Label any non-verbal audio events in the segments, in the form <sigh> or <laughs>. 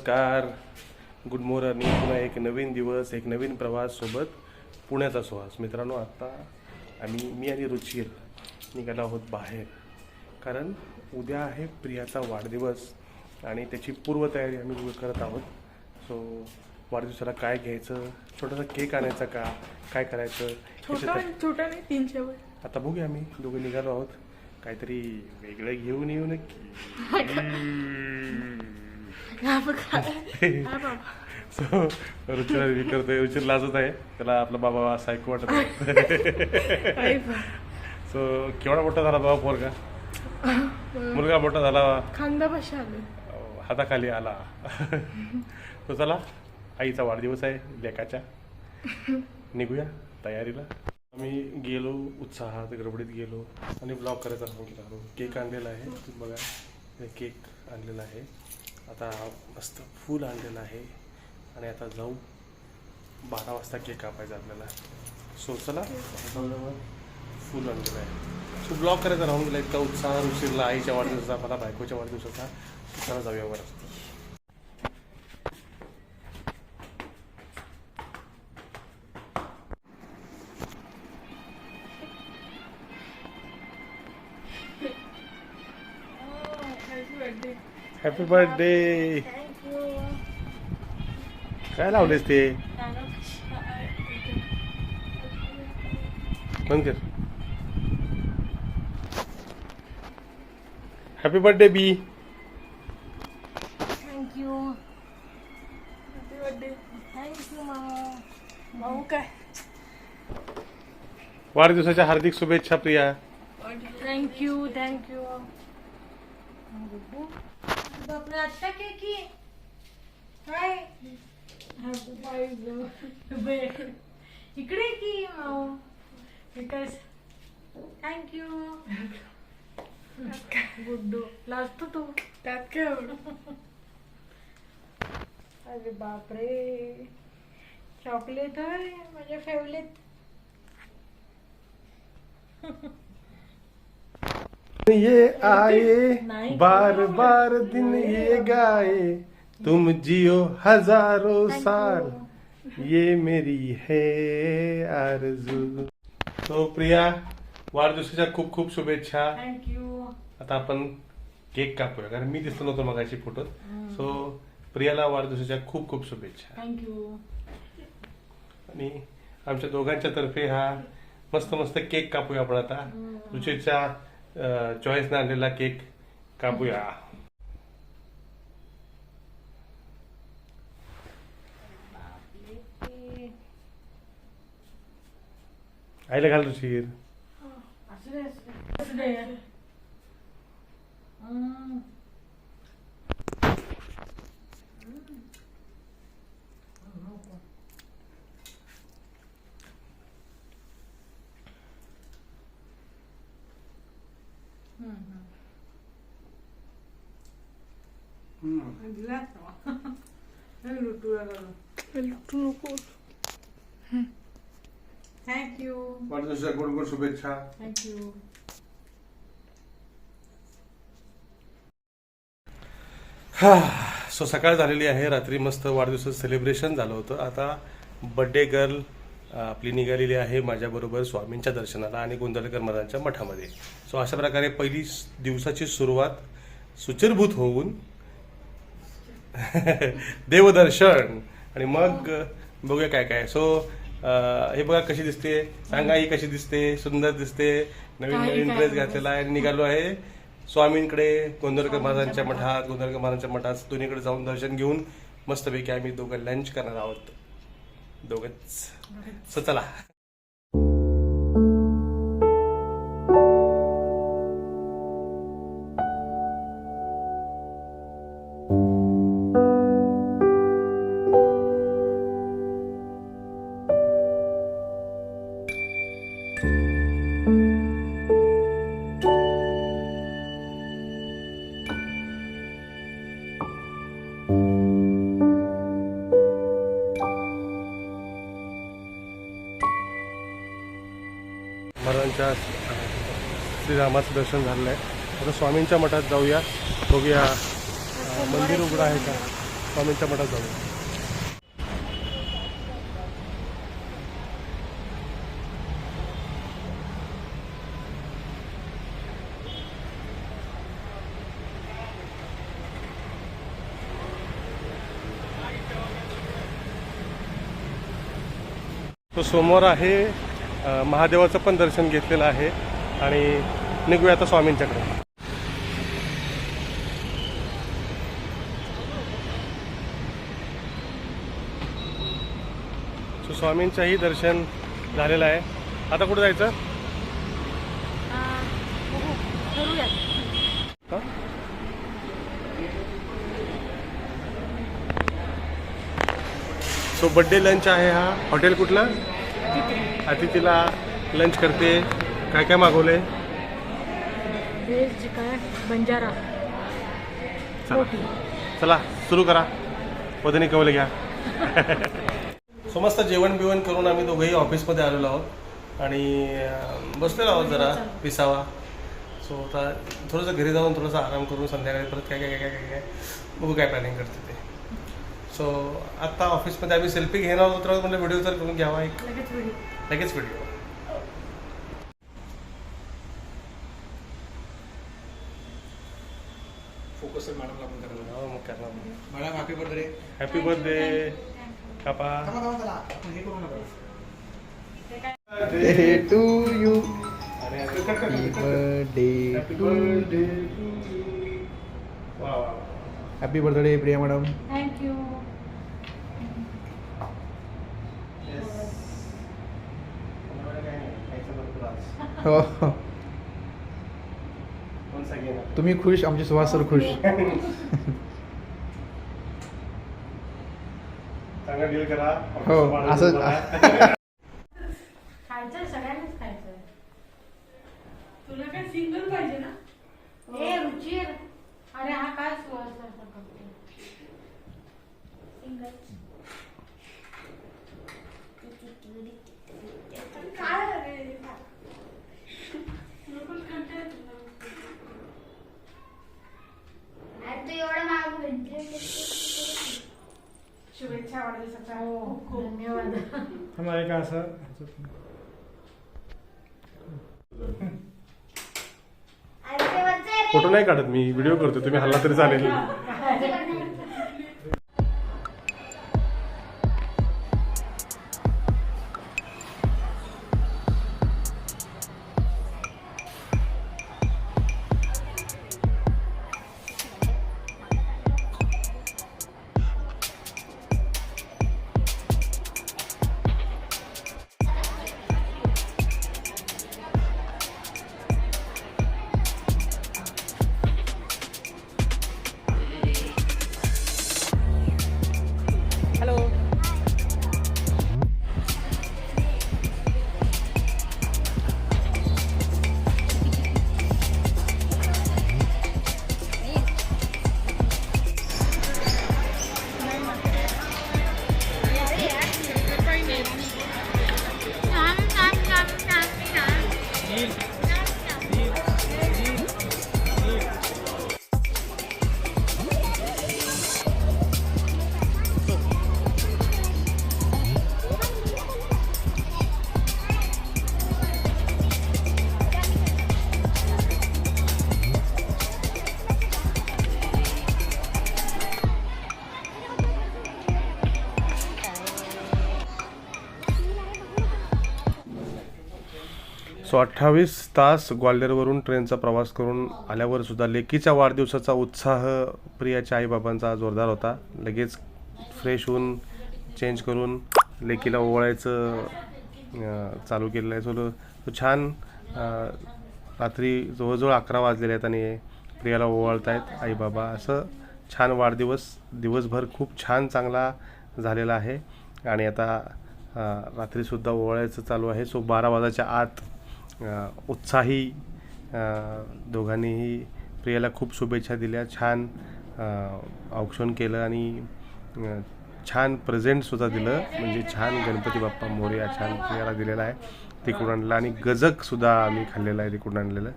नमस्कार. Good morning पुन्हा एक नवीन दिवस एक नवीन प्रवास सोबत पुण्याचा सुहास मित्रांनो आत्ता आम्ही मी आणि रुचिर निघालो आहोत बाहेर. कारण उद्या आहे प्रियाचा वाढदिवस आणि त्याची पूर्वतयारी आम्ही करत आहोत. सो वाढदिवसाला काय घ्यायचं? छोटासा केक आणायचा का? काय करायचं? छोटा नाही आता बघूया आम्ही. दोघं निघालो आहोत. काहीतरी वेगळं घेऊन येऊ नक्की. <laughs> सो रुचिला रिव्ह्यू करतोय रुचिर लाजत आहे. त्याला आपला बाबा सायको वाटत आहे. <laughs> सो केवढा मोठा झाला बाबा पोरगा? मुलगा मोठा झाला. खांदापाशी आले हाताखाली आला. <laughs> तो चला. आईचा वाढदिवस आहे लेकाच्या. निघूया तयारीला. आम्ही गेलो उत्साहात गडबडीत गेलो आणि ब्लॉग करायचा सांगितलं केक आणलेला आहे. बघा केक आणलेला आहे. आता मस्त फूल आणलेलं आहे. आणि आता जाऊ. बारा वाजता केक कापायचा आपल्याला. सो चला. फूल फुल आणलेलं आहे. सो ब्लॉग करायचा राहून गेला. इतका उत्साह उशीरला. आईच्या वाढदिवसाचा मला बायकोच्या वाढदिवसाचा. चला जाऊया वर बर्थडे काय लावलेस ते? बंद कर happy birthday B thank you happy birthday thank you मामा भाऊ काय? वाढदिवसाच्या हार्दिक शुभेच्छा प्रिया. थँक्यू थँक्यू बापरे आत्ता के की? काय इकडे की माऊ. बिकॉज थँक्यू गुड्डू लाजतो तू. त्यात काय एवढं? अरे बापरे. चॉकलेट आहे माझे फेवरेट ये आए. बार बार दिन ये गाए तुम जियो हजारों साल ये मेरी है आरजू। तो प्रिया वाढदिवसाच्या खूप खूप शुभेच्छा। थँक्यू आता आपण केक कापूया कारण मी दिसलो नव्हतो मगाशी फोटोत. सो प्रियाला वाढदिवसाच्या खूप खूप शुभेच्छा. थँक्यू आणि आमच्या दोघांच्या तर्फे हा मस्त मस्त केक कापूया आपण आता. रुचिरच्या चॉईसने आणलेला केक कापूया आईला घाल रुचिर असू दे असू दे असू दे हम्म. लुटू नको थँक्यू वाढदिवसाच्या गोड गोड शुभेच्छा थँक्यू सो सकाळ झालेली आहे रात्री मस्त वाढदिवसाचं सेलिब्रेशन झालं होतं. आता बड्डे गर्ल आपली निघालेली आहे माझ्याबरोबर स्वामींच्या दर्शनाला आणि गोंधळकर महाराजांच्या मठामध्ये. सो अशा प्रकारे पहिली स- दिवसाची सुरुवात सुचिरभूत होऊन <laughs> देवदर्शन. आणि मग बघूया काय काय. सो हे बघा कशी दिसते. सांगा ही कशी दिसते. सुंदर दिसते. नवीन नवीन ड्रेस. घातलेला आहे. आणि निघालो आहे स्वामींकडे गोंधळकर महाराजांच्या मठात. गोंधळकर महाराजांच्या मठात. दोन्हीकडे जाऊन दर्शन घेऊन मस्तपैकी आम्ही दोघं लंच करणार आहोत. दोघंच. सो चला. महाराजांच्या श्रीरामाचं दर्शन झालेलं आहे. आता स्वामींच्या मठात जाऊया. बघूया मंदिर उघडं आहे का? स्वामींच्या मठात जाऊया. तो सोमवार आहे महादेवाचं पण दर्शन घेतलेलं आहे आणि निघूया आता स्वामींच्याकडे. सो स्वामींचंही दर्शन झालेलं आहे. आता कुठं जायचं? सो बड्डे लंच आहे हा. हॉटेल कुठलं? अतिथीला लंच करते. काय काय व्हेज काय? बंजारा. चला. चला सुरू करा. पदनी कवले घ्या. <laughs> सो मस्त जेवण बिवण करून आम्ही दोघंही ऑफिसमध्ये आलेलो आहोत. आणि बसलेलो आहोत जरा पिसावा. सो आता थोडंसं घरी जाऊन थोडासा आराम करून संध्याकाळी परत काय काय काय काय काय काय बघू काय प्लॅनिंग करते ते. सो आत्ता ऑफिसमध्ये आम्ही सेल्फी घेणार होतो तर म्हणजे व्हिडिओ तर करून घ्यावा एक. लगेच व्हिडिओ फोकस मॅडमला पण करायला हो मग करणार madam happy birthday happy birthday कापा हे करू नका. birthday to you. आणि Happy happy birthday Priya madam thank you हो. हो. तुम्ही खुश आमचे सुहास सर खुश. चांगला डील करा. हो, असं- खायचं सगळ्यांनीच खायचं. तुला काय सिंगल पाहिजे ना ए रुचिर अरे हा काय सुवास काय रे शुभेच्छा वाढदिवसाच्या हो खूप धन्यवाद मला का असं फोटो नाही काढत मी व्हिडिओ करतो तुम्ही हल्ला तरी चालेल. सो अठ्ठावीस तास ग्वाल्हेरवरून ट्रेनचा प्रवास करून आल्यावर सुद्धा लेकीच्या वाढदिवसाचा उत्साह प्रियाच्या आईबाबांचा जोरदार होता. लगेच फ्रेश होऊन चेंज करून लेकीला ओवाळायचं चालू केलेलं आहे. सो तो छान रात्री जवळजवळ अकरा वाजलेले आहेत आणि प्रियाला ओवाळत आहेत आईबाबा. असं छान वाढदिवस दिवसभर खूप छान चांगला झालेला आहे. आणि आता रात्रीसुद्धा ओवाळायचं चालू आहे. सो बारा वाजाच्या आत उत्साही दोघांनीही प्रियाला खूप शुभेच्छा दिल्या. छान औक्षण केलं आणि छान प्रेझेंटसुद्धा दिलं. म्हणजे छान गणपती बाप्पा मोर्या छान प्रियाला दिलेला आहे. तिकडून आणलं आणि गजकसुद्धा आम्ही खाल्लेला आहे तिकडून आणलेलं.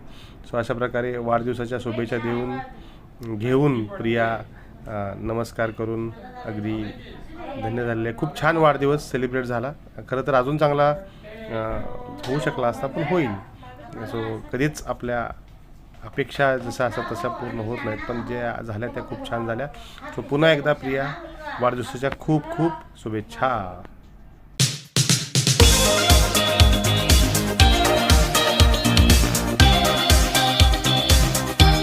सो अशा प्रकारे वाढदिवसाच्या शुभेच्छा देऊन घेऊन प्रिया नमस्कार करून अगदी धन्य झालेले आहे. खूप छान वाढदिवस सेलिब्रेट झाला. खरं तर अजून चांगला होऊ शकला असता पण होईल. सो कधीच आपल्या अपेक्षा जसं असतात तशा पूर्ण होत नाहीत. पण जे झाल्या त्या खूप छान झाल्या. सो पुन्हा एकदा प्रिया वाढदिवसाच्या खूप खूप शुभेच्छा.